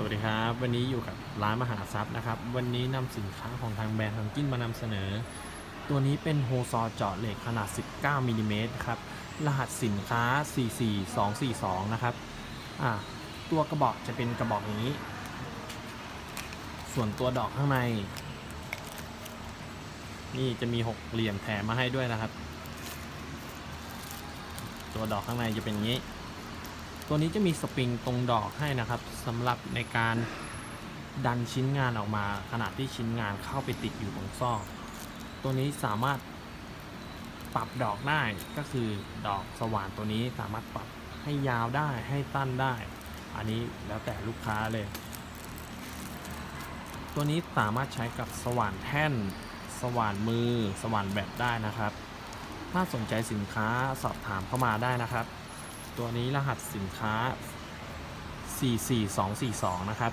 สวัสดีครับ วันนี้อยู่กับร้านมหาทรัพย์นะครับ วันนี้นำสินค้าของทางแบรนด์ทางกินมานำเสนอ ตัวนี้เป็นโฮซอเจาะเหล็กขนาด 19มิลลิเมตรครับ รหัสสินค้า 44242 นะครับอ่าตัวกระบอกจะเป็นกระบอกอย่างนี้ ส่วนตัวดอกข้างใน นี่จะมี6เหลี่ยมแถมมาให้ด้วยนะครับ ตัวดอกข้างในจะเป็นอย่างนี้ ตัวนี้จะมีสปริงตรงดอกให้นะครับสำหรับในการดันชิ้นงานออกมาขณะที่ชิ้นงานเข้าไปติดอยู่ตรงซอกตัวนี้สามารถปรับดอกได้ก็คือดอกสว่านตัวนี้สามารถปรับให้ยาวได้ให้ตั้นได้ อันนี้แล้วแต่ลูกค้าเลย ตัวนี้สามารถใช้กับสว่านแท่น สว่านมือ สว่านแบตได้นะครับ ถ้าสนใจสินค้าสอบถามเข้ามาได้นะครับ ตัวนี้รหัสสินค้า 44242 นะครับ